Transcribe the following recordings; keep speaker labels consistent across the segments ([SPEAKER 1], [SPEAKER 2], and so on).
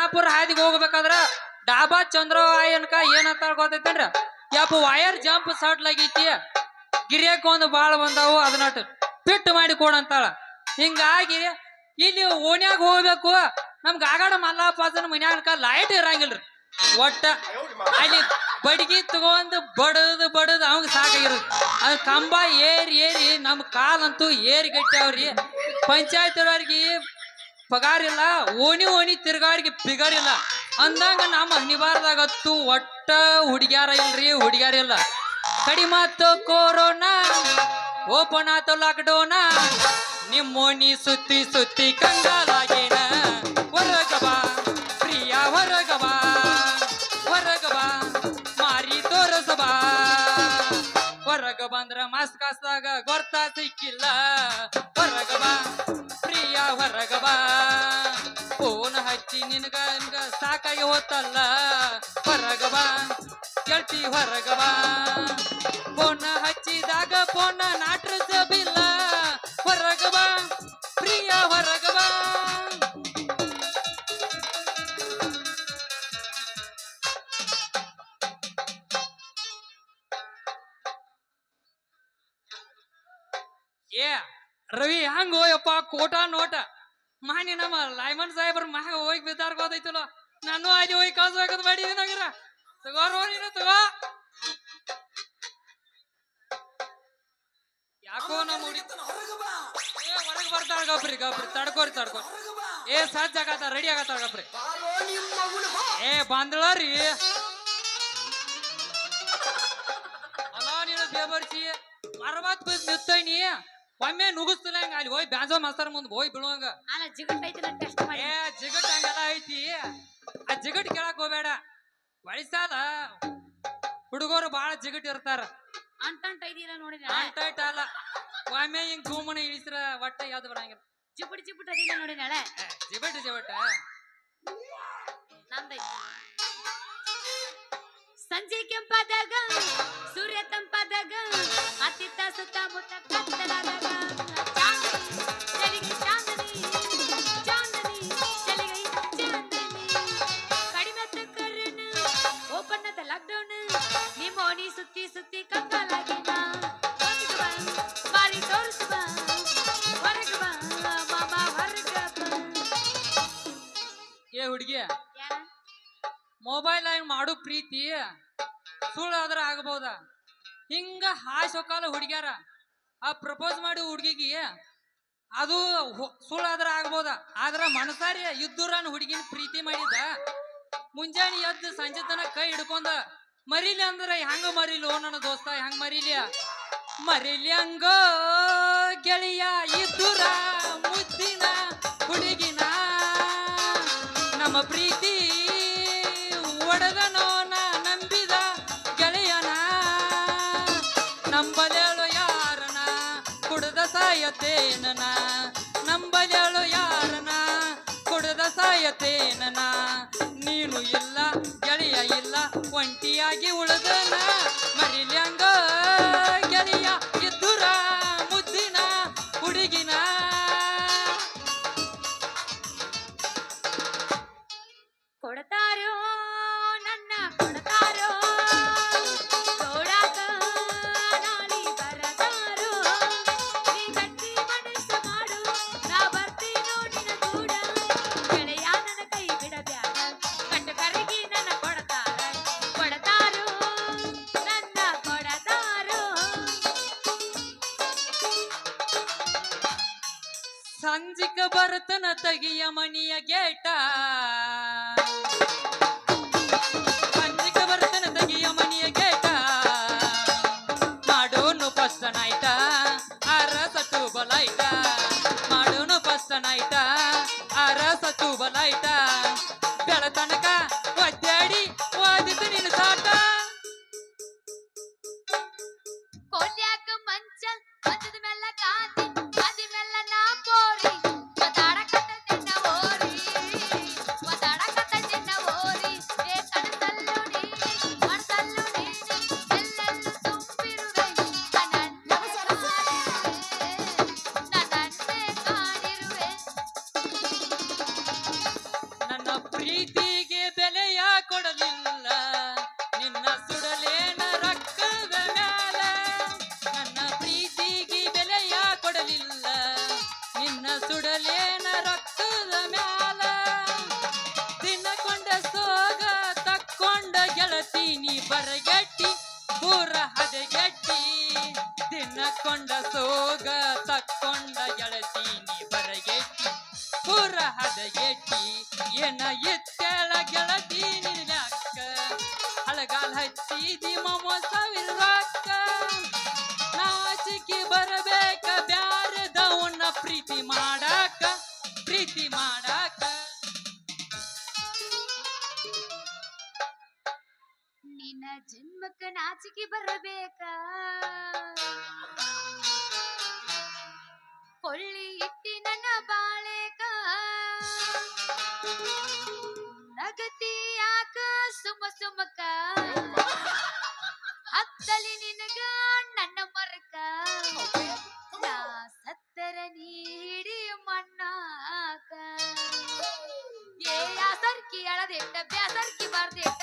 [SPEAKER 1] ಖಾನಾಪುರ ಹಾದಿಗೆ ಹೋಗ್ಬೇಕಾದ್ರ ಡಾಬಾ ಚಂದ್ರ ಅನ್ಕ ಏನಂತ ಗೊತ್ತೈತೇನ್ರ? ಯಪ್ಪ ವಯರ್ ಜಂಪ್ ಸಡ್ಲಾಗೈತಿ ಗಿರಿಯಕ್ ಒಂದು ಬಾಳ ಬಂದಾವು, ಅದನ್ನ ಫಿಟ್ ಮಾಡಿ ಕೊಡಂತಾಳ ಹಿಂಗಾಗಿ ಇಲ್ಲಿ ಓಣ್ಯಾಗ ಹೋಗ್ಬೇಕು, ನಮ್ಗ ಆಗಾಡ ಮಲ್ಲಾಪಾಸನ ಮನ್ಯಾಗ ಲೈಟ್ ಇರಂಗಿಲ್ರಿ. ಒಟ್ಟ ಅಲ್ಲಿ ಬಡ್ಗಿ ತಗೊಂಡ್ ಬಡದು ಬಡದು ಅವಂಗ ಸಾಕಾಗಿರೋದು. ಅದ್ ಕಂಬ ಏರಿ ಏರಿ ನಮ್ ಕಾಲಂತೂ ಏರಿ ಗಟ್ಟ್ಯಾವ್ರಿ ಪಂಚಾಯತ್ ಅವ್ರಿಗೆ ಪಗಾರ ಇಲ್ಲ ಓಣಿ ಓಣಿ ತಿರ್ಗಾಡಿಗೆ ಪಿಗಾರ್ ಇಲ್ಲ ಅಂದಂಗ ನಮ್ಮ ಹನಿಬಾರ್ದಾಗತ್ತು ಒಟ್ಟ ಹುಡುಗ್ಯಾರ ಇಲ್ರಿ, ಹುಡುಗ್ಯಾರ ಇಲ್ಲ. ಕಡಿಮಾತು ಕೊರೋನಾ, ಓಪನ್ ಆತು ಲಾಕ್ಡೌನ, ನಿಮ್ಮ ಓಣಿ ಸುತ್ತಿ ಸುತ್ತಿ ಕಂಗಾಲಾಗೇನ. ಹೊರಗವಾ ಪ್ರಿಯ ಹೊರಗವಾ ಹೊರಗ ಬಾ, ಮಾರಿ ತೋರಸಬಾ ಹೊರಗ ಬಂದ್ರ ಮಾಸ್ಕ್ ಕಾಸ್ದಾಗ ಗೊರ್ತ ಸಿಕ್ಕಿಲ್ಲ. ಹೊರಗ ಬಾ ಪ್ರಿಯ ಹೊರಗ ಬಾ ಫೋನ್ ಹಚ್ಚಿ ನಿನಗ ನಿನಗ ಸಾಕಾಗಿ ಹೋತಲ್ಲ. ಹೊರಗ ಬಾ ಗೆಳತಿ ಹೊರಗ ಬಾ ಫೋನ್ ಹಚ್ಚಿದಾಗ ಫೋನ್ ನಾಟ್ರಸ ಬಿಲ್ಲ. ಹೊರಗ ಬಾ ಪ್ರಿಯ ಹೊರಗ ಬಾ ಏ, ರವಿ, ಹಂಗ ಹೋಯಪ್ಪ, ಕೋಟ ನೋಟ. ಮಾನಿ ನಮ್ಮ ಲೈಮನ್ ಸಾಹೇಬ್ರ ಮಗ ಹೋಗಿ ಬಿದ್ದಾರ ಗೊತ್ತೈತಲ್ಲ ನಾನು ಆಗಿ ಹೋಗಿ ಕಳ್ಸ್ಬೇಕಂತ ಮಾಡಿ ಏನಾಗಿರ ತಗೋರೋ ನೀನು ತಗೋ. ಯಾಕೋ ನಮ್ಮ ಹುಡಿ ಏ ಒಳಗ್ ಬರ್ತಾಳ ಗಪ್ರಿ ಗಪ್ರಿ ತಡ್ಕೋರಿ ತಡ್ಕೋ. ಏ ಸಾಧ್ಯ ಆಗತ್ತ ರೆಡಿ ಆಗತ್ತ ಗಬ್ರಿ ಏ ಬಂದಳರಿ ಅಲ್ಲ ನೀನು ಬೇಬರ್ಸಿ ಮರವತ್ ಬಿದ್ದು ನಿತ್ತೈನಿ ಒಮ್ಮೆ ನುಗ್ಗಿಸ್ತಿಲ್ಲ ಹಂಗ ಅಲ್ಲಿ ಹೋಗಿ ಬ್ಯಾಜೋ ಮಾಸ್ತರ್ ಮುಂದೆ ಹೋಗಿ ಬೀಳುವಂಗ
[SPEAKER 2] ಅಲ್ಲ ಜಿಗಟ್ ಐತಿ ನಾನು ಟೆಸ್ಟ್ ಮಾಡಿ.
[SPEAKER 1] ಏ ಜಿಗಟ್ ಹಂಗೆಲ್ಲ ಐತಿ. ಆ ಜಿಗಟ್ ಕೇಳಕ್ ಹೋಗ್ಬೇಡ. ವಯಸ್ಸಾದ ಹುಡುಗರು ಬಾಳ ಜಿಗಟ್ ಇರ್ತಾರ.
[SPEAKER 2] ಅಂಟಂಟ್ ಐದಿಲ್ಲ ನೋಡಿದ
[SPEAKER 1] ಅಂಟೈಟ್ ಅಲ್ಲ. ಒಮ್ಮೆ ಹಿಂಗ್ ಧೂಮನ ಇಳಿಸ್ರ ಒಟ್ಟ ಯಾವ್ದು ಬರಂಗಿಲ್ಲ.
[SPEAKER 2] ಚಿಪುಟ್ ಚಿಪುಟ್ ಅದಿಲ್ಲ ನೋಡಿದಾಳೆ
[SPEAKER 1] ಏ, ಜಿಬಟ್ ಜಿಬಟ್
[SPEAKER 2] ನಂದೈತಿ ಸಂಜೆ ಕೆಂಪಾದಾಗ ಸೂರ್ಯ ತಂಪಾದಾಗ ಅತ್ತಿತ್ತ ಸುತ್ತಮುತ್ತ
[SPEAKER 1] ಹಾಶೋಕಾಲ ಹುಡುಗ್ಯಾರ? ಆ ಪ್ರಪೋಸ್ ಮಾಡಿ ಹುಡುಗಿಗೆ ಅದು ಸುಳ್ಳಾದ್ರ ಆಗ್ಬೋದ? ಆದ್ರ ಮನಸಾರಿ ಇದ್ದೂರನ್ ಹುಡುಗಿನ ಪ್ರೀತಿ ಮಾಡಿದ. ಮುಂಜಾನೆ ಎದ್ದು ಸಂಜೆ ತನಕ ಕೈ ಹಿಡ್ಕೊಂಡ, ಮರಿಲಿ ಅಂದ್ರ ಹೆಂಗ ಮರಿಲೋ ನನ್ನ ದೋಸ್ತ, ಹೆಂಗ ಮರಿಲಿ? ಮರಿಲಿ ಹಂಗ ಗೆಳೆಯ ಇದ್ದೂರ ಮುದ್ದಿನ ಹುಡುಗಿನ. ನಮ್ಮ ಪ್ರೀತಿ ಸಾಯತೇನನ ನೀನು ಇಲ್ಲ ಗೆಳೆಯ ಇಲ್ಲ ಒಂಟಿಯಾಗಿ ಉಳಿದನ? ತಿನ್ನಕೊಂಡ ಸೋಗ ತಕ್ಕೊಂಡ ಎಳತೀನಿ ಬರಗೆಟ್ಟಿ ಪೂರ ಹದಗೆಟ್ಟಿ ಏನ ಎತ್ತಳ
[SPEAKER 3] ಹತ್ತಲಿ ನಿನಗ ನನ್ನ ಮರಕ. ನಾ ಸತ್ತರ ನೀಡಿ ಮಣ್ಣಾಕ. ಏ ಸರ್ಕಿ ಅಳದೆಟ್ಟ ಬ್ಯಾಸರ್ಕಿ ಬರ್ದೆಟ್ಟ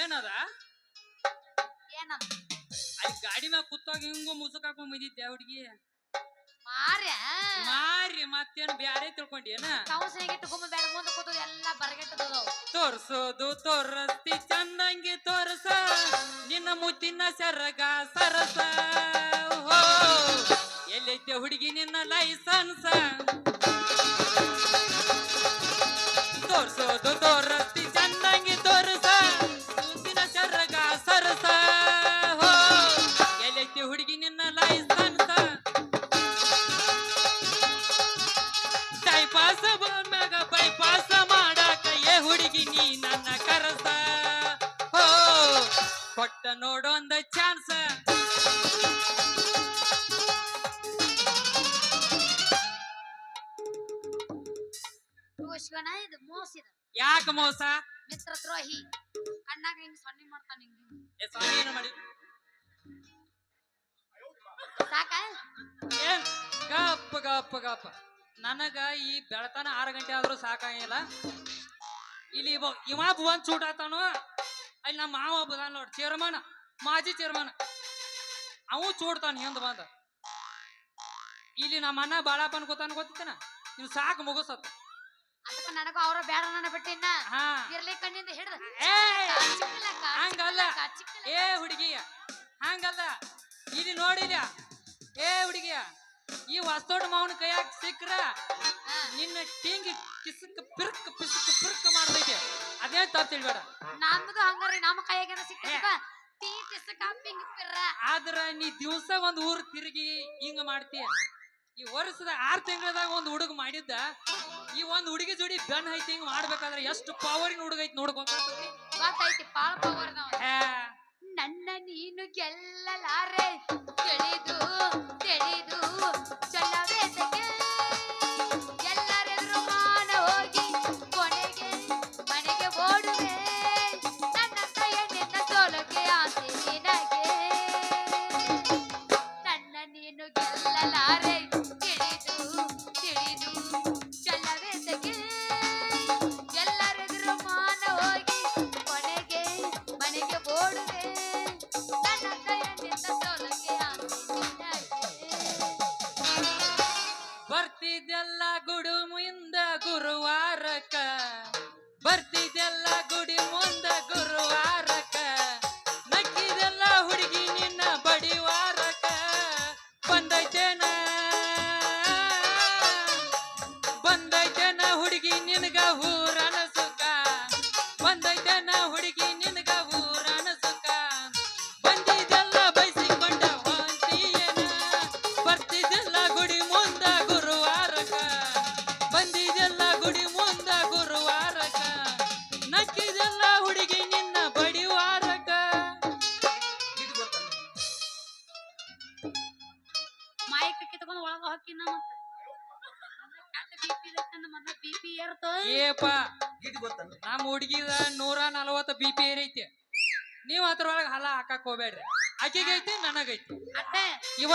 [SPEAKER 3] ಏನದ?
[SPEAKER 1] ಏನದ? ಅಲ್ಲಿ ಗಾಡಿ ಮ್ಯಾಗ ಕುತ್ತೋಗ ಹಿಂಗ ಮುಸುಕ್ ಹಾಕೊಂಡ್ ಬಂದಿದ್ದೆ ಹುಡುಗಿ.
[SPEAKER 3] ಮಾರ್ಯ?
[SPEAKER 1] ಮಾರಿ ಮತ್ತೇನ್ ಬ್ಯಾರೆ ತಿಳ್ಕೊಂಡೇನ
[SPEAKER 3] ಬೇಡ ಮುಂದೆ ಕೂತು ಎಲ್ಲ ಬರಗೆಟ್ಟದವು
[SPEAKER 1] ತೋರ್ಸೋದು ತೋರಸ್ತಿ ಚಂದಂಗಿ ತೋರಸ. ನಿನ್ನ ಮುತ್ತಿನ ಸರಗ ಸರಸ. ಹೋ ಎಲ್ಲೈತೆ ಹುಡುಗಿ ನಿನ್ನ ಲೈಸನ್ಸ? ತೋರ್ಸೋದು ತೋರಸ್ತಿ. ಚಾನ್ಸ
[SPEAKER 3] ತೋರ್ಸ್ಕೊಣ ಇದು ಮೋಸ ಇದು
[SPEAKER 1] ಯಾಕ ಮೋಸ?
[SPEAKER 3] ಮಿತ್ರ ದ್ರೋಹಿ. ಕಣ್ಣಾಗ ಹಿಂಗ್ ಸೊನ್ನೆ ಮಾಡ್ತಾನ ಹಿಂಗ್.
[SPEAKER 1] ಏ ಸ್ವಾಮಿ ಏನು ಮಾಡಿ?
[SPEAKER 3] ಸಾಕ?
[SPEAKER 1] ಏನ್ ಗಪ್ಪ ಗಪ್ಪ ಗಪ್ಪ. ನನಗ ಈ ಬೆಳತನ ಆರು ಗಂಟೆ ಆದ್ರೂ ಸಾಕಾಗಿಲ್ಲ. ಇಲ್ಲಿ ಇವ ಇವ ಒಂದ್ ಚೂಟಾತಾನು ಅಲ್ಲಿ ನಮ್ಮ ಮಾವ ಬದಾನ ನೋಡಿ ಚೇರ್ಮನ್ ಮಾಜಿ ಚೇರ್ಮನ್. ಅವು ಚೋಡ್ತಾನ ಹಿಂದ್ ಬಂದ. ಇಲ್ಲಿ ನಮ್ಮ ಅಣ್ಣ ಬಾಳಪ್ಪನ್ ಗೊತ್ತಾನ ಗೊತ್ತಿತ್ತನ? ನೀವು ಸಾಕು ಮುಗಿಸತ್ತ
[SPEAKER 3] ಅದಕ್ಕ ನನಗೂ ಅವರ ಬೇಡ ನನ್ನ ಬಿಟ್ಟಿನ
[SPEAKER 1] ಹಾ.
[SPEAKER 3] ಇರ್ಲಿ ಕಣ್ಣಿಂದ ಹಿಡ್ದ.
[SPEAKER 1] ಹಂಗಲ್ಲ. ಏ ಹುಡುಗಿಯ ಹಂಗಲ್ಲ. ಇಲ್ಲಿ ನೋಡಿದ್ಯಾ? ಏ ಹುಡುಗಿಯ ಈ ಹೊಸ್ತೋಟ ಮಾವನ ಕೈಯಾಗ ಸಿಕ್ಕ್ರ ನಿನ್ನ ಟೀಂಗಿ ಕಿಸಕ್ ಪಿರ್ಕ್ ಪಿಸಕ್ ಪಿರ್ಕ್ ಮಾಡ್ತೈತೆ. ಅದೇ ತಪ್ಪ ತಿಳ್ಬೇಡ.
[SPEAKER 3] ನಮ್ದು ಹಂಗಾರಿ ನಮ್ಮ ಕೈಯಾಗ ಸಿಕ್ಕ
[SPEAKER 1] ಆದ್ರ ನೀ ದಿವಸ ಒಂದ್ ಊರ್ ತಿರುಗಿ ಹಿಂಗ ಮಾಡ್ತೀಯ? ಈ ವರ್ಷದ ಆರ್ ತಿಂಗಳದಾಗ ಒಂದ್ ಹುಡುಗ ಮಾಡಿದ್ದ. ಈ ಒಂದ್ ಹುಡುಗಿ ಜೋಡಿ ಬೆನ್ ಐತಿ ಹಿಂಗ್ ಮಾಡ್ಬೇಕಾದ್ರೆ ಎಷ್ಟು ಪವರಿನ ಹುಡುಗ ಐತಿ ನೋಡ್ಕೊಂಡ್
[SPEAKER 3] ನನ್ನ ನೀನು ಗೆಲ್ಲಲಾರೆ. ತಿಳಿದು ತಿಳಿದು ಚಲವೇದಕ್ಕೆ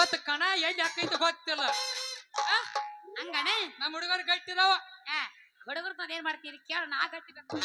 [SPEAKER 1] ಇವತ್ತು ಕಣ ಎಲ್ಲಿ ಹಾಕೈತಿ ಗೊತ್ತಿಲ್ಲ. ಆ,
[SPEAKER 2] ಹಂಗಣೆ
[SPEAKER 1] ನಮ್ಮ ಹುಡುಗರು ಗಟ್ಟಿದಾವ
[SPEAKER 2] ಹುಡುಗರು ಏನ್ ಮಾಡ್ತೀರಿ? ಕೇಳ ನಾ ಗಟ್ಟಿಬೇಕು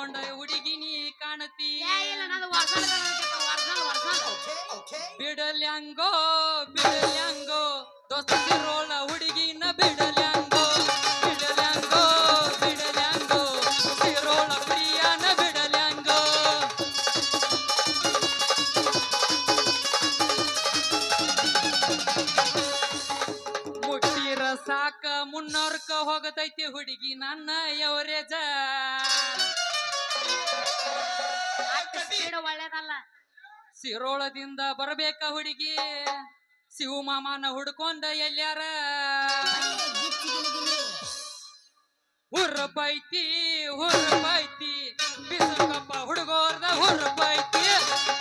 [SPEAKER 1] ಪೌಡರ್ ಹುಡುಗಿನಿ ಹುಡುಗಿ ನೀ ಕಾಣತಿ. ಬಿಡಲ್ಯಾಂಗೋ ಬಿಡಲ್ಯಾಂಗೋ ದೋಸ್ತ ಸಿರೋಳ ಹುಡುಗಿನ ಬಿಡಲ್ಯಾಂಗೋ ಬಿಡಲ್ಯಾಂಗೋ ಬಿಡಲ್ಯಾಂಗೋ ಸಿರೋಳ ಪ್ರಿಯಾನ ಬಿಡಲ್ಯಾಂಗೋ. ಮುಟ್ಟಿರ ಸಾಕ ಮುನ್ನೋರ್ಕ ಹೋಗತೈತಿ ಹುಡುಗಿ ನನ್ನ ಎವರೇಜ
[SPEAKER 2] ಅಷ್ಟು ಸ್ಪೀಡ್ ಒಳ್ಳೇದಲ್ಲ.
[SPEAKER 1] ಸಿರೋಳದಿಂದ ಬರಬೇಕ ಹುಡುಗಿ. ಶಿವಮಾಮನ ಹುಡ್ಕೊಂಡ ಎಲ್ಲಾರ ಹುರ್ರ ಬೈತಿ ಬಿಸಕಪ್ಪ ಹುಡುಗೋರ್ದ ಹುರ್ಬೈತಿ ಹುರ್ಬೈತಿ.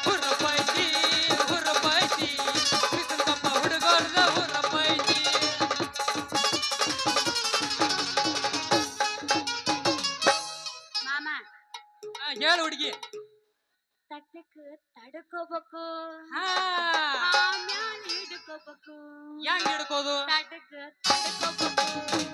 [SPEAKER 2] ತಡ್ಕೋಬೇಕು.
[SPEAKER 1] ಹಾ.
[SPEAKER 2] ಆಮ್ಯಾಲ ಹಿಡ್ಕೋಬೇಕು.
[SPEAKER 1] ಹೆಂಗ್ ಹಿಡ್ಕೋದು?
[SPEAKER 2] ತಡ್ಕ ತಡ್ಕೋಬೇಕು.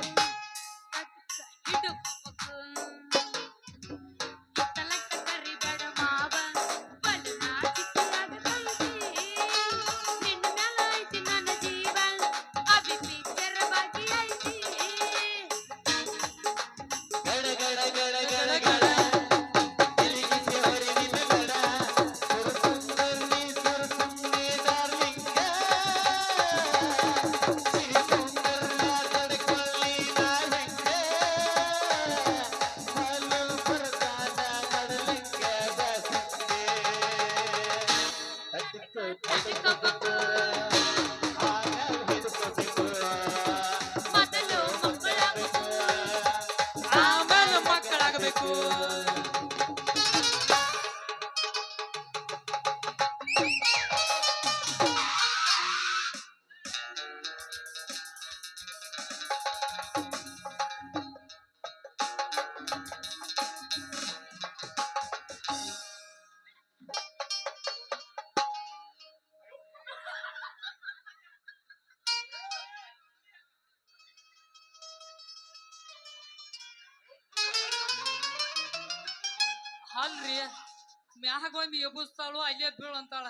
[SPEAKER 1] ಮ್ಯಾಗ ಎಬ್ಬಿಸ್ತಾಳು ಅಲ್ಲೇ ಬೀಳು ಅಂತಾಳ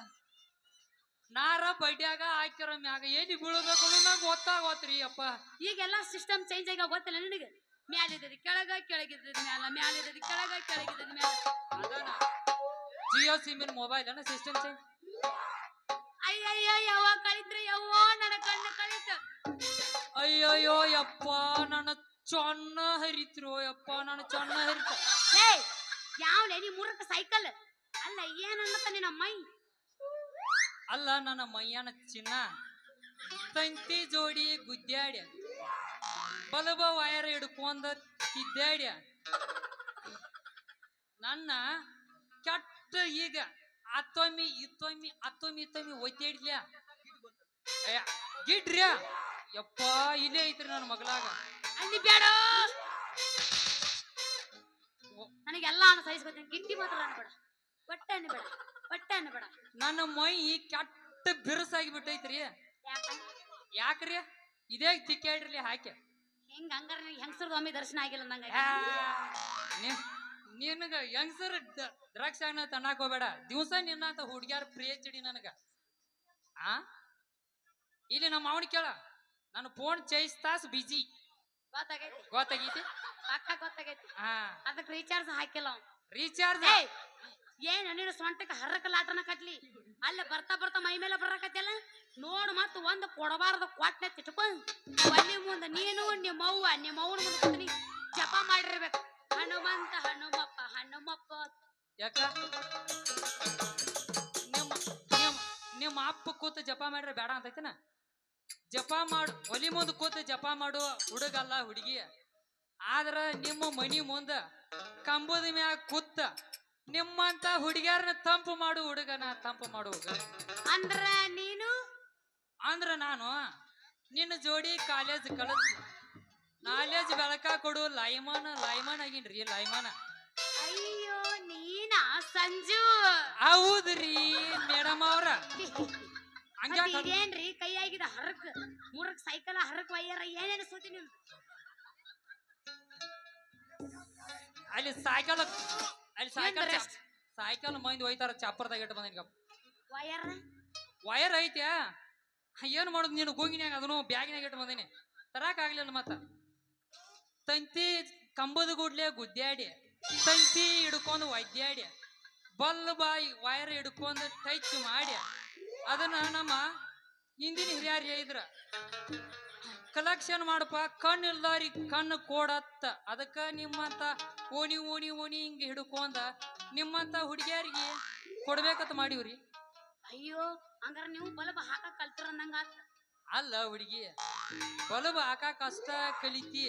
[SPEAKER 1] ನಾರ ಬಡ್ಯಾಗ ಹಾಕಿರೋ ಮ್ಯಾಗ. ಎಲ್ಲಿ ಬೀಳಬೇಕು ನಂಗೆ ಗೊತ್ತಾಗೋತ್ರಿ ಅಪ್ಪ.
[SPEAKER 2] ಈಗೆಲ್ಲ ಸಿಸ್ಟಮ್ ಚೇಂಜ್ ಆಗ ಗೊತ್ತಿಲ್ಲ ನಿನಗೆ? ಮ್ಯಾಲಿದ್ದದ ಕೆಳಗ ಕೆಳಗಿದ್ದದ ಮ್ಯಾಲ. ಮ್ಯಾಲಿದ್ದದ ಕೆಳಗ ಕೆಳಗಿದ್ದದ ಮ್ಯಾಲ.
[SPEAKER 1] ಅದಾನ ಜಿಯೋ ಸಿಮ್ಮಿನ ಮೊಬೈಲ್ ಅನ್ನ ಸಿಸ್ಟಮ್ ಚೇಂಜ್
[SPEAKER 2] ಅಯ್ಯಯ್ಯ ಯಾವಾಗ ಕಳಿತ್ರಿ. ಯವ್ವೋ ನನ್ನ ಕಣ್ಣು ಕಳಿತ.
[SPEAKER 1] ಅಯ್ಯಯ್ಯೋ ಯಪ್ಪ ನನ್ನ ಚೊನ್ನ ಹರಿತ್ರೋ. ಯಪ್ಪ ನನ್ನ ಚೊನ್ನ ಹರಿತ.
[SPEAKER 2] ಏಯ್ ಯಾವ ನೀ ಮೂರಕ್ಕೆ ಸೈಕಲ್ ಅಲ್ಲ ಏನನ್ನತ್ತ ನಿನ್ನ ಮೈ?
[SPEAKER 1] ಅಲ್ಲ ನನ್ನ ಮೈಯನ ಚಿನ್ನ. ತಂತಿ ಜೋಡಿ ಗುದ್ದಾಡ್ಯ. ಬಲಬ ವಯರ್ ಹಿಡ್ಕೊಂಡ ತಿದ್ದಾಡ್ಯ. ನನ್ನ ಕೆಟ್ಟ ಈಗ ಅತ್ತೊಮ್ಮಿ ಇತ್ತೊಮ್ಮಿ ಅತ್ತೊಮ್ಮಿ ಇತ್ತೊಮ್ಮಿ ಅಯ್ಯ ಗಿಡ್ರ್ಯಾ. ಯಪ್ಪ ಇಲ್ಲೇ ಐತ್ರಿ ನನ್ನ ಮಗಳಾಗ
[SPEAKER 2] ಅಲ್ಲಿ ಬೇಡ ನನಗೆಲ್ಲ ಅನ್ನ ಸಹಿಸ್ಕೊತೀನಿ. ಗಿಟ್ಟಿ ಮಾತ್ರ ಅನ್ಬೇಡ. ಒಟ್ಟ ಬೇಡ ಒಟ್ಟ ಬೇಡ.
[SPEAKER 1] ನನ್ನ ಮೈ ಕೆಟ್ಟ ಬಿರುಸಾಗಿ ಬಿಟ್ಟೈತ್ರಿ.
[SPEAKER 2] ಯಾಕ
[SPEAKER 1] ಯಾಕ್ರಿ? ಇದೇ ತಿಕ್ಕಾಡ್ರಿ ಹಾಕಿ.
[SPEAKER 2] ಹೆಂಗ ಹಂಗಾರ ಹೆಂಗಸರ್ದು ಒಮ್ಮೆ ದರ್ಶನ ಆಗಿಲ್ಲ ನಂಗೆ?
[SPEAKER 1] ನಿನಗ ಹೆಂಗ್ಸರ್ ದ್ರಾಕ್ಷಿ ಹಣ್ಣ ತಣ್ಣಾಕ್ ಹೋಗ್ಬೇಡ. ದಿವಸ ನಿನ್ನಂತ ಹುಡುಗ್ಯಾರ ಪ್ರಿಯ ಚಿಡಿ ನನಗ. ಆ? ಇಲ್ಲಿ ನಮ್ಮ ಅವನ್ ಕೇಳ ನನ್ನ ಫೋನ್ ಚೈಸ್ ತಾಸ್ ಬಿಜಿ
[SPEAKER 2] ಗೊತ್ತಾಗೈತಿ.
[SPEAKER 1] ಗೊತ್ತಾಗೈತಿ?
[SPEAKER 2] ಪಕ್ಕ ಗೊತ್ತಾಗೈತಿ.
[SPEAKER 1] ಹಾ.
[SPEAKER 2] ಅದಕ್ಕೆ ರೀಚಾರ್ಜ್ ಹಾಕಿಲ್ಲ
[SPEAKER 1] ರೀಚಾರ್ಜ್
[SPEAKER 2] ಏನ್ ನೀನು ಸೊಂಟಕ್ಕೆ ಹರ್ರಕ ಲಾಟನ ಕಟ್ಲಿ? ಅಲ್ಲ ಬರ್ತಾ ಬರ್ತಾ ಮೈ ಮೇಲೆ ಬರಕತ್ತಲ್ಲ ನೋಡು ಮತ್ತ ಒಂದ್ ಕೊಡಬಾರದು ಕೊಟ್ಟನೆ ತಿಟ್ಕೊ. ಒಲಿ ಮುಂದ ನೀನು, ನಿಮ್ಮ ಅವ್ವ, ನಿಮ್ಮ ಅವ್ನ ಮುಂದೆ ಜಪ ಮಾಡಿರ್ಬೇಕು. ಹನುಮಂತ, ಹನುಮಪ್ಪ ಹನುಮಪ್ಪ.
[SPEAKER 1] ನಿಮ್ಮ ನಿಮ್ಮ ಅಪ್ಪ ಕೂತು ಜಪ ಮಾಡ್ರೆ ಬೇಡ ಅಂತೈತಿನ? ಜಪ ಮಾಡು. ಒಲಿ ಮುಂದೆ ಕೂತು ಜಪ ಮಾಡು. ಹುಡುಗಲ್ಲ ಹುಡುಗಿ. ಆದ್ರ ನಿಮ್ಮ ಮನಿ ಮುಂದ ಕಂಬದ ಮ್ಯಾಗ ಕೂತ ನಿಮ್ಮಂತ ಹುಡುಗಿಯರನ್ನ ತಂಪು ಮಾಡು ಹುಡುಗನ ತಂಪು ಮಾಡು
[SPEAKER 2] ಅಂದ್ರ ನೀನು?
[SPEAKER 1] ಅಂದ್ರ ನಾನು ನಿನ್ನ ಜೋಡಿ ಕಾಲೇಜ್ ಕಳಸ್. ನಾಲೇಜ್ ಬೆಳಕ ಕೊಡು ಲೈಮನ್ ಲೈಮನ್ ಆಗಿನ್ರಿ ಲೈಮಾನ.
[SPEAKER 2] ಅಯ್ಯೋ ನೀನ ಸಂಜು.
[SPEAKER 1] ಹೌದ್ರಿ ಮೇಡಮ್ ಅವ್ರ. ಏನ್ರಿ
[SPEAKER 2] ಕೈ ಇದೇನ್ರಿ ಕೈಯಾಗಿದ ಹರಕ್ ಮೂರಕ್ ಸೈಕಲ್ ಹರಕ್ ವಯ್ಯಾರ ಏನೇನು ಸುದ್ದಿ ನಿಮ್
[SPEAKER 1] ಅಲ್ಲಿ ಸೈಕಲ್ ಅಲ್ಲಿ
[SPEAKER 2] ಏನ್ರಿ?
[SPEAKER 1] ಚಾ- ಸೈಕಲ್ ಮಂದಿ ಒಯ್ತಾರ ಚಾಪರ್ದಾಗ ಇಟ್ಟು ಬಂದಿನ
[SPEAKER 2] ವಯರ್
[SPEAKER 1] ವಯರ್ ಐತ್ಯಾ ಏನ್ ಮಾಡೋದು ನೀನು? ಗೋಗಿನ್ಯಾಗ ಅದನ್ನು ಬ್ಯಾಗಿನಾಗ ಇಟ್ಟು ಬಂದೀನಿ. ತರಾಕ್ ಆಗ್ಲಿಲ್ಲ ಮತ್ತ. ತಂತಿ ಕಂಬದ ಗುಡ್ಲೆ ಗುದ್ದಾಡಿ ತಂತಿ ಹಿಡ್ಕೊಂಡು ಒದ್ದಾಡಿ ಬಲ್ ಬಾಯಿ ವಯರ್ ಹಿಡ್ಕೊಂಡು ಟಚ್ ಮಾಡಿ ಅದನ್ನ ನಮ್ಮ ಹಿಂದಿನ ಹಿರಿಯರು ಇದ್ರ ಕಲೆಕ್ಷನ್ ಮಾಡಪ್ಪ ಕಣ್ಣು ಇಲ್ದಾರಿ ಕಣ್ಣು ಕೊಡತ್ತ. ಅದಕ್ಕ ನಿಮ್ಮಂತ ಓಣಿ ಓಣಿ ಓಣಿ ಹಿಂಗ ಹಿಡ್ಕೊಂಡ ನಿಮ್ಮಂತ ಹುಡುಗಿಯರಿಗೆ ಕೊಡ್ಬೇಕಂತ ಮಾಡಿವ್ರಿ.
[SPEAKER 2] ಅಯ್ಯೋ ಹಂಗಾರ ನೀವು ಬಲಬ ಹಾಕ ಕಲ್ತಿರ
[SPEAKER 1] ಅಲ್ಲ ಹುಡುಗಿ ಬಲಬ ಹಾಕ ಕಷ್ಟ ಕಲಿತಿ.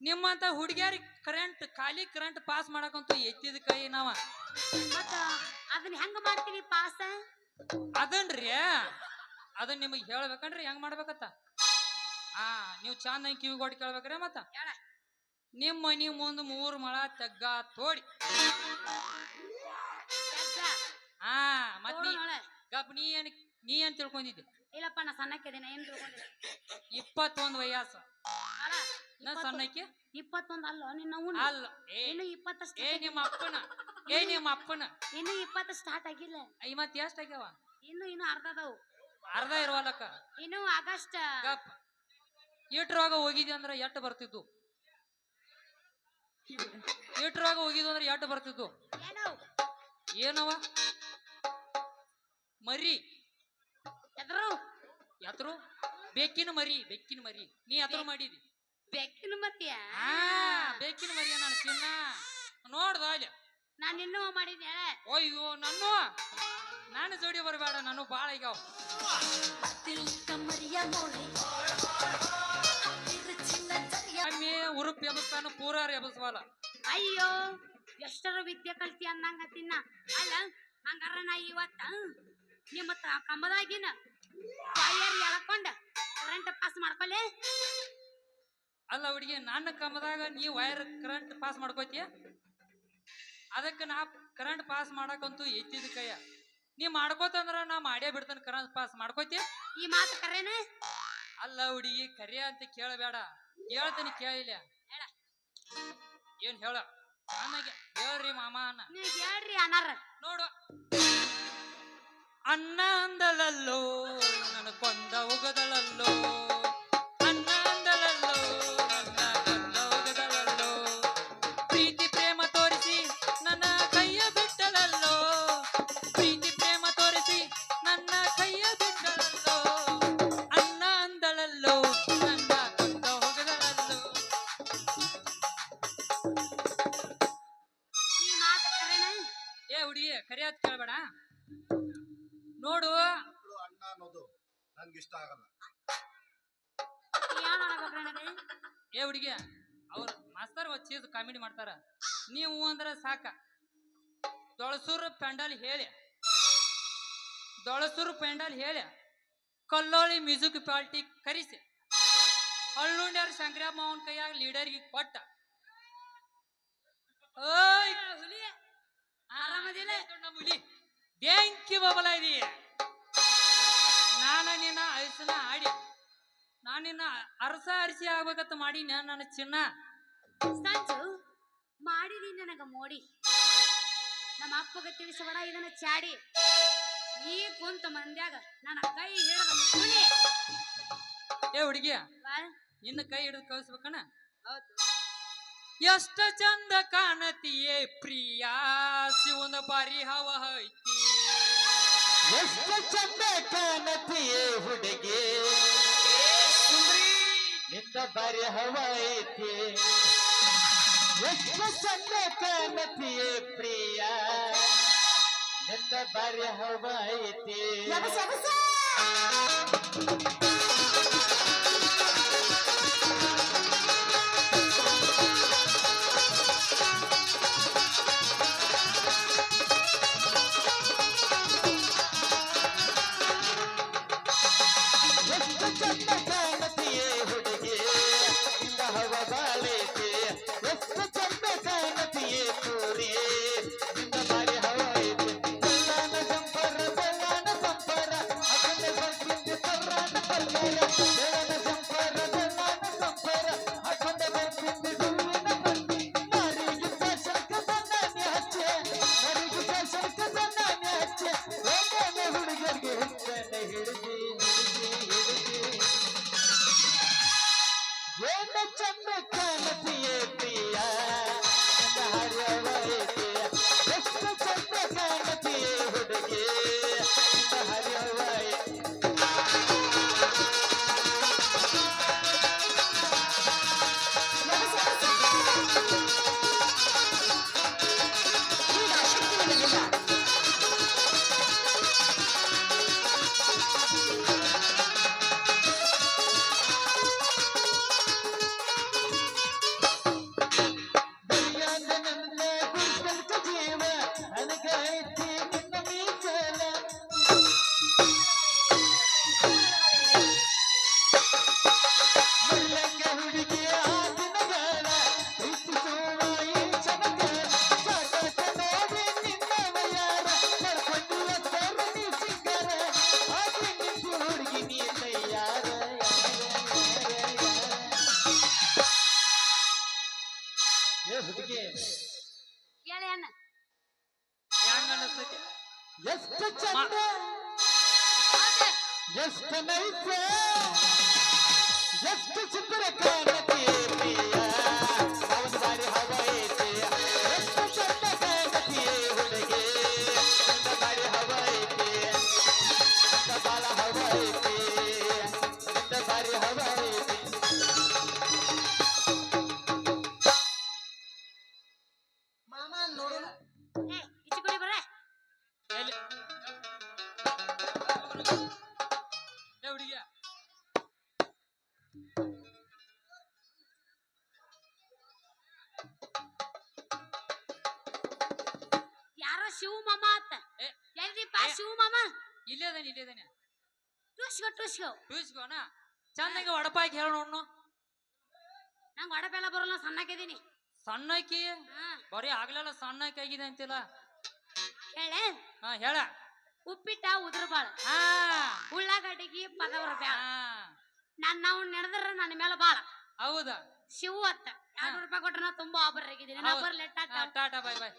[SPEAKER 1] ನಿಮ್ಮಂತ ಹುಡುಗಿಯರಿಗೆ ಕರೆಂಟ್ ಖಾಲಿ ಕರೆಂಟ್ ಪಾಸ್ ಮಾಡಕಂತೂ ಎತ್ತಿದ ಕೈ ನಾವ.
[SPEAKER 2] ಮತ್ತ ಅದನ್ನ ಹೆಂಗ ಮಾಡ್ತೀನಿ ಪಾಸ್
[SPEAKER 1] ಅದನ್ರಿ ಅದನ್ನ ನಿಮಗೆ ಹೇಳ್ಬೇಕನ್ರಿ ಹೆಂಗ್ ಮಾಡ್ಬೇಕತ್ತ ಹಾ ನೀವು ಚಂದ ಕಿವಿ ಕೊಟ್ಟು ಕೇಳ್ಬೇಕ್ರಿ ಮತ್ತ.
[SPEAKER 2] ಹೇಳ.
[SPEAKER 1] ನಿಮ್ಮ ಮನಿ ಮುಂದ್ ಮೂರು ಮಳ ತಗ್ಗ ತೋಡಿ. ಹಾ ಮತ್
[SPEAKER 2] ನೋಡು
[SPEAKER 1] ನೀ. ಗಪ್ ನೀ ಏನ್ ನೀ ಏನ್ ತಿಳ್ಕೊಂಡಿದ್ದೆ?
[SPEAKER 2] ಇಲ್ಲಪ್ಪ ನಾ ಸಣ್ಣಕ್ಕಿದ್ದೀನಿ ಏನ್ ತಿಳ್ಕೊಂಡಿದ್ದೆ?
[SPEAKER 1] ಇಪ್ಪತ್ತೊಂದ್ ವಯಸ್ಸು. ನಾ ಸಣ್ಣಕ್ಕೆ?
[SPEAKER 2] ಇಪ್ಪತ್ತೊಂದು ಅಲ್ಲ ನಿನ್ನ
[SPEAKER 1] ಅಲ್ಲ
[SPEAKER 2] ಏನು ಇಪ್ಪತ್ತ
[SPEAKER 1] ಏ ನಿಮ್ಮ ಅಪ್ಪನ ಏ ನಿಮ್ಮ ಅಪ್ಪನ.
[SPEAKER 2] ಇನ್ನು ಇಪ್ಪತ್ತು ಸ್ಟಾರ್ಟ್ ಆಗಿಲ್ಲ.
[SPEAKER 1] ಐ ಮತ್ತೆ ಎಷ್ಟ್ ಆಗ್ಯಾವ?
[SPEAKER 2] ಇನ್ನು ಇನ್ನು ಅರ್ಧ ಅದಾವು.
[SPEAKER 1] ಅರ್ಧ ಇರುವಲ್ಲಕ್ಕ?
[SPEAKER 2] ಇನ್ನು ಆಗಸ್ಟ್
[SPEAKER 1] ಗಪ್. ಇಟ್ರೊಳಗ ಹೋಗಿದ್ವಿ ಅಂದ್ರೆ ಎಟ್ಟು ಬರ್ತಿದ್ದು? ಇಟ್ರೊಳಗ ಹೋಗಿದ್ದು ಅಂದ್ರೆ ಯಾಟ ಬರ್ತಿದ್ದು?
[SPEAKER 2] ಏನೋ.
[SPEAKER 1] ಏನವ? ಮರಿ.
[SPEAKER 2] ಎದ್ರು.
[SPEAKER 1] ಎದ್ರು ಬೆಕ್ಕಿನ ಮರಿ ಬೆಕ್ಕಿನ ಮರಿ. ನೀ ಎದ್ರು ಮಾಡಿದಿ?
[SPEAKER 2] ಬೆಕ್ಕಿನ ಮತ್ಯಾ
[SPEAKER 1] ಹಾ ಬೆಕ್ಕಿನ ಮರಿ ನಾನು ಚಿನ್ನ. ನೋಡ್ದ ಅಲ್ಲಿ.
[SPEAKER 2] ನಾನು ಇನ್ನೂ ಮಾಡಿದ್ದೆ.
[SPEAKER 1] ಅಯ್ಯೋ ನನ್ನ? ನಾನು ಜೋಡಿ ಬರಬೇಡ ನಾನು ಬಾಳ ಮರಿಯ ಒಮ್ಮೆ ಉರುಪ್ ಎಬಸ್ತಾನ ಪೂರಾರ ಎಬಸ್ವಲ್ಲ
[SPEAKER 2] ಅಯ್ಯೋ ಎಷ್ಟರ ವಿದ್ಯೆ ಕಲ್ತಿ ಅನ್ನಂಗ ತಿನ್ನ ಅಲ್ಲ ಹಂಗಾರ ನಾ ಇವತ್ತ ನಿಮ್ಮ ಕಂಬದಾಗಿನ ವೈಯರ್ ಎಳ್ಕೊಂಡ ಕರೆಂಟ್ ಪಾಸ್ ಮಾಡ್ಕೊಲೆ?
[SPEAKER 1] ಅಲ್ಲ ಹುಡುಗಿ ನನ್ನ ಕಂಬದಾಗ ನೀ ವೈರ್ ಕರೆಂಟ್ ಪಾಸ್ ಮಾಡ್ಕೋತಿಯ? ಅದಕ್ಕೆ ನಾ ಕರೆಂಟ್ ಪಾಸ್ ಮಾಡಕ್ಕಂತೂ ಎತ್ತಿದ ಕೈಯ. ನೀ ಮಾಡ್ಕೋತಂದ್ರ ನಾ ಮಾಡೇ ಬಿಡ್ತಾನೆ ಕರೆಂಟ್ ಪಾಸ್ ಮಾಡ್ಕೋತಿ
[SPEAKER 2] ಈ ಮಾತು ಕರೆನ?
[SPEAKER 1] ಅಲ್ಲ ಹುಡುಗಿ ಕರಿಯ ಅಂತ ಕೇಳಬೇಡ. ಹೇಳ್ತೀನಿ ಕೇಳಿಲ್ಲ. ಏನ್ ಹೇಳ? ನನಗೆ ಹೇಳ್ರಿ ಮಾಮ ಅನ್ನ.
[SPEAKER 2] ನೀ ಹೇಳ್ರಿ ಅನಾರ
[SPEAKER 1] ನೋಡು. ಅನ್ನ ಅಂದಲಲ್ಲೋ ನನ್ನ ಕೊಂದ ಉಗದಳಲ್ಲೋ ಹುಡುಗಿ ಕೇಳಬೇಡ. ನೋಡು.
[SPEAKER 4] ಮಕ್ಕಳು ಅಣ್ಣ ಅನ್ನೋದು ನನ್ಗೆ ಇಷ್ಟ ಆಗಲ್ಲ.
[SPEAKER 1] ಏ ಹುಡುಗಿ ಅವ್ರು ಮಾಸ್ತರ್ ಚೀಸ್ ಕಾಮಿಡಿ ಮಾಡ್ತಾರ. ನೀವು ಅಂದ್ರೆ ಸಾಕ. ದೊಳಸೂರು ಪೆಂಡಲ್ ಹೇಳಿ. ದೊಳಸೂರು ಪೆಂಡಲ್ ಹೇಳಿ. ಕಲ್ಲೋಳಿ ಮ್ಯೂಸಿಕ್ ಪಾರ್ಟಿ ಕರೆಸಿ. ಹಳ್ಳುಂಡ್ಯಾರ ಶಂಕರಮ್ಮ ಅವನ ಕೈಯಾಗ ಲೀಡರ್ಗೆ ಕೊಟ್ಟ. ಓಯ್!
[SPEAKER 2] ಹುಲಿ ಆರಾಮದಿಲ್ಲ?
[SPEAKER 1] ನಮ್ಮುಲಿ ಬೆಂಕಿ ಬಬಲ ಇದೀಯ. ನಾನ ನಿನ್ನ ಐಸನ ಆಡಿ ನಾನು ನಿನ್ನ ಅರಸ ಅರಿಸಿ ಆಗ್ಬೇಕಂತ ಮಾಡಿ ನನ್ನ ಚಿನ್ನ.
[SPEAKER 2] ಸಂಜು ಮಾಡಿದಿ ನನಗ ಮೋಡಿ. ನಮ್ಮ ಅಪ್ಪಗ ತಿಳಿಸಬಡ ಇದನ್ನ ಚಾಡಿ. ಈ ಕುಂತ ಮಂದ್ಯಾಗ ನನ್ನ ಕೈ ಹಿಡಿದ
[SPEAKER 1] ಏ ಹುಡುಗಿಯ. ನಿನ್ನ ಕೈ ಹಿಡಿದು ಕಳಿಸ್ಬೇಕಣ್ಣ?
[SPEAKER 2] ಹೌದು.
[SPEAKER 1] ಎಷ್ಟ ಚಂದ ಕಾಣತಿಯೇ ಪ್ರಿಯ ಶಿವನ ಬಾರಿ ಹವ ಐತಿ
[SPEAKER 5] ಎಷ್ಟು ಚಂದ ಕಾಣತಿಯೇ ಹುಡುಗಿ ನಿಂದ ಬಾರಿ ಹವ ಐತಿ ಎಷ್ಟು ಚಂದ ಕಾಣತಿಯೇ ಪ್ರಿಯ ನಿಂದ ಬಾರಿ ಹವ ಐತಿ ಎಷ್ಟು ನೈಸ ಎಷ್ಟು ಸುಂದರ ಕಾಣತಿ ಪ್ರಿಯ ಅವನ
[SPEAKER 1] ಟೂಸ್ಕೋನ ಚಂದಂಗ ವಡಪಾಕಿ ಹೇಳ ನೋಡ್ನು
[SPEAKER 2] ನಂಗೆ ಒಡಪೆಲ್ಲ ಬರಲ್ಲ ಸಣ್ಣಕ್ಕಿದ್ದೀನಿ
[SPEAKER 1] ಸಣ್ಣಕಿ ಬರೀ ಆಗ್ಲೆಲ್ಲ ಸಣ್ಣಕಿ ಆಗಿದೆ ಅಂತಿಲ್ಲ.
[SPEAKER 2] ಹೇಳ?
[SPEAKER 1] ಹಾ ಹೇಳ.
[SPEAKER 2] ಉಪ್ಪಿಟ್ಟ ಉದ್ರಬಾಳ
[SPEAKER 1] ಹಾ.
[SPEAKER 2] ಉಳ್ಳಾಗಡ್ಡಿಗೆ ಪದವರ ಬ್ಯಾಳ.
[SPEAKER 1] ಹಾ.
[SPEAKER 2] ನಾನ್ ನಾವು ನೆಡದ್ರ ನನ್ನ ಮೇಲೆ ಬಾಳ.
[SPEAKER 1] ಹೌದಾ?
[SPEAKER 2] ಶಿವ ಅತ್ತ. ಎರಡು ರೂಪಾಯಿ ಕೊಟ್ರೆ ನಾ ತುಂಬಾ ಆಫರ್ ಆಗಿದ್ದೀನಿ ನಾ. ಬರ್ಲಿ
[SPEAKER 1] ಟಾಟಾ ಬಾಯ್ ಬಾಯ್.